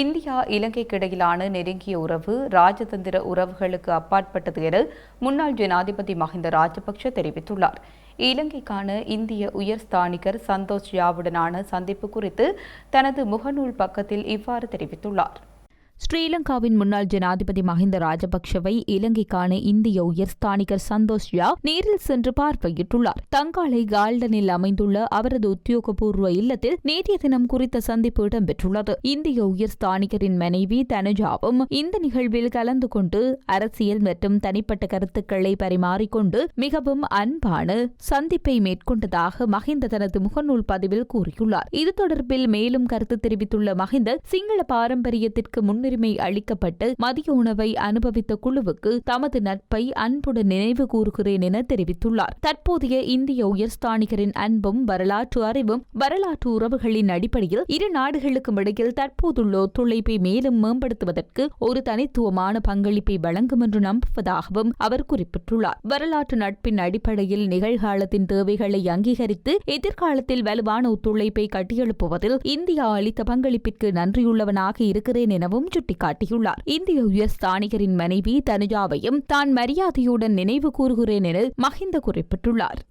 India இலங்கைக்கு இடையிலான நெருங்கிய உறவு ராஜதந்திர உறவுகளுக்கு அப்பாற்பட்டது என முன்னாள் ஜனாதிபதி மஹிந்த ராஜபக்ஷ தெரிவித்துள்ளார். இலங்கைக்கான இந்திய உயர்ஸ்தானிகர் சந்தோஷ் யாவுடனான சந்திப்பு குறித்து தனது முகநூல் பக்கத்தில் இவ்வாறு தெரிவித்துள்ளார். ஸ்ரீலங்காவின் முன்னாள் ஜனாதிபதி மஹிந்த ராஜபக்ஷவை இலங்கைக்கான இந்திய உயர்ஸ்தானிகர் சந்தோஷ் யா நேரில் சென்று பார்வையிட்டுள்ளார். தங்காலை கால்டனில் அமைந்துள்ள அவரது உத்தியோகபூர்வ இல்லத்தில் நேற்றைய தினம் குறித்த சந்திப்பு இடம்பெற்றுள்ளது. இந்திய உயர்ஸ்தானிகரின் மனைவி தனுஜாவும் இந்த நிகழ்வில் கலந்து கொண்டு அரசியல் மற்றும் தனிப்பட்ட கருத்துக்களை பரிமாறிக்கொண்டு மிகவும் அன்பான சந்திப்பை மேற்கொண்டதாக மஹிந்த தனது முகநூல் பதிவில் கூறியுள்ளார். இது தொடர்பில் மேலும் கருத்து தெரிவித்துள்ள மஹிந்த சிங்கள பாரம்பரியத்திற்கு முன்னிறு முன்னுரிமை அளிக்கப்பட்டு மதிய உணவை அனுபவித்த குழுவுக்கு தமது நட்பை அன்புடன் நினைவு கூறுகிறேன் என தெரிவித்துள்ளார். தற்போதைய இந்திய உயர்ஸ்தானிகரின் அன்பும் வரலாற்று அறிவும் வரலாற்று உறவுகளின் அடிப்படையில் இரு நாடுகளுக்கும் இடையில் தற்போதுள்ள ஒத்துழைப்பை மேலும் மேம்படுத்துவதற்கு ஒரு தனித்துவமான பங்களிப்பை வழங்கும் என்று நம்புவதாகவும் அவர் குறிப்பிட்டுள்ளார். வரலாற்று நட்பின் அடிப்படையில் நிகழ்காலத்தின் தேவைகளை அங்கீகரித்து எதிர்காலத்தில் வலுவான ஒத்துழைப்பை கட்டியெழுப்புவதில் இந்தியா அளித்த பங்களிப்பிற்கு நன்றியுள்ளவனாக இருக்கிறேன் எனவும் சுட்டிக்காட்டியுள்ளார். இந்திய உயர்ஸ்தானிகரின் மனைவி தனுஜாவையும் தான் மரியாதையுடன் நினைவு கூறுகிறேன் என மஹிந்த குறிப்பிட்டுள்ளார்.